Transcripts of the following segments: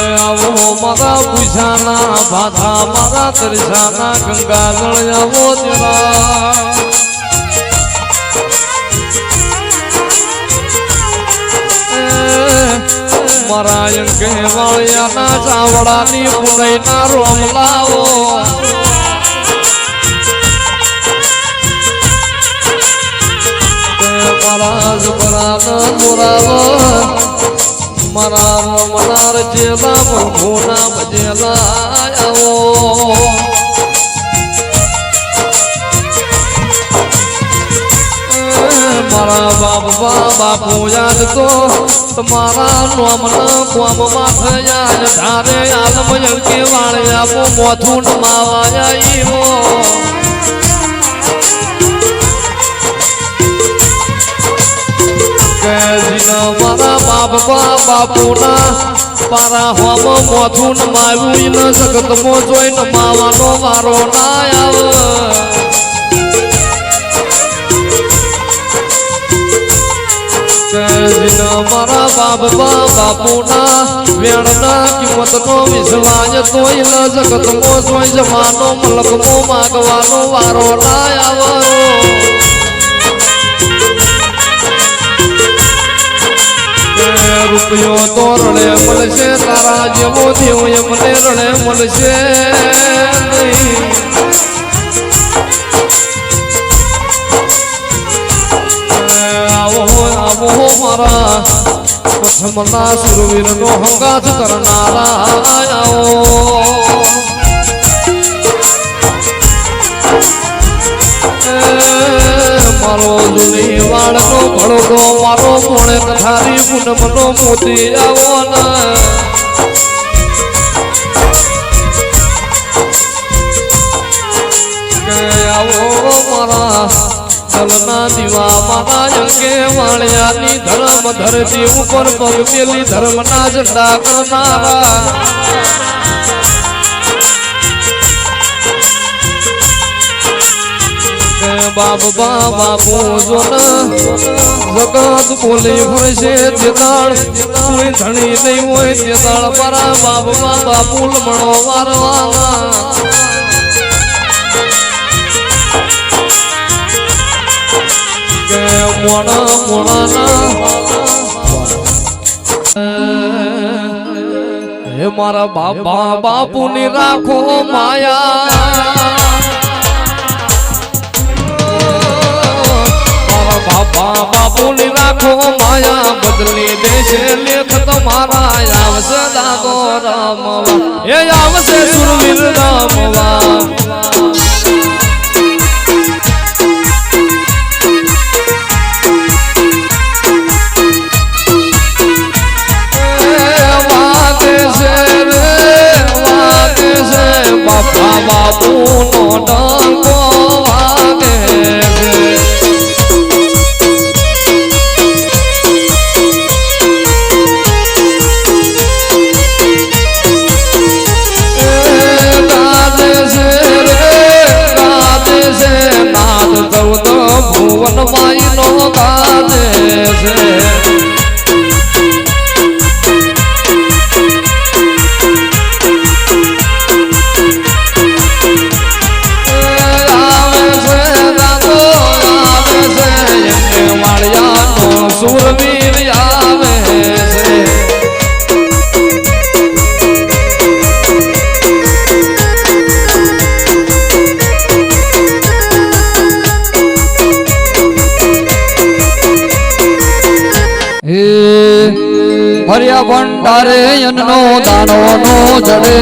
આવો મારા પૂછાના ભાથા મારા તરસાના ગંગા જળ આવો જરા મારા અંકે વાળિયાના ચાવડાની પુનઈના રોમલાઓ મારા જબરાના મોરાવા, મારા મનાર જેલા મનભોના બજેલા આવો. મારા બાપા બાપુ યાદ તો તમારા નોમના કોમમાં થયા ધારે આલમ કે વાળ્યા મોથું માવાયા ઈવો. મારા બાપ બાપુના પારા હોમ મોથું નમાવ્યું ન જગતમાં જોઈ માવાનો મારો ના આવે મારા બાપ બા બાપુના વેણના કિંમતનો વિશ્વાસ તોય જગતમાં જોઈ જવાનો મલકમો માગવાનો વારો ના આવે મળશે, તારા જેવો દેવ એમને રણે મળશે. આવો આવો મારા પથમના સુરવીર નો હંગાત કરનારા આવો જુની ભળગો મારો મોણે કથારી પૂનમનો મોતી આવો કે આવો મારા ચલના દીવા મારા અંગે વાણિયાની ધર્મ ધરતી ઉપર પગ પેલી ધર્મના ઝંડા કરનારા. બાપ બા બાપુ જોન જગત બોલી તે દાળ કોઈ ધણી નહીં હોય દાળ પરા બાપ બાબા પુલ મણો વારવાના. કે મોણા મોણાના. હે મારા બાપા બાપુની રાખો માયા. રાખો માયા બદલી દેશે લેખ તમારા આવશે દાદો રામવા. એ આવશે નો છે ભંડારે યનનો દાણો નો જડે.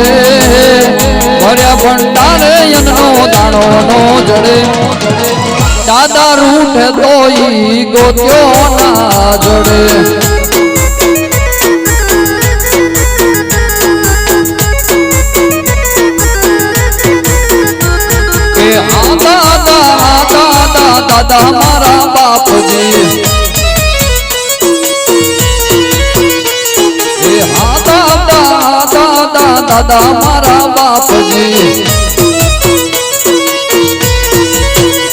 ભર્યા ભંડારે યનનો દાણો નો જડે. દાદા રૂઠે તો ગોત્યો ના જડે. દાદા દાદા દાદા દાદા મારા બાપજી.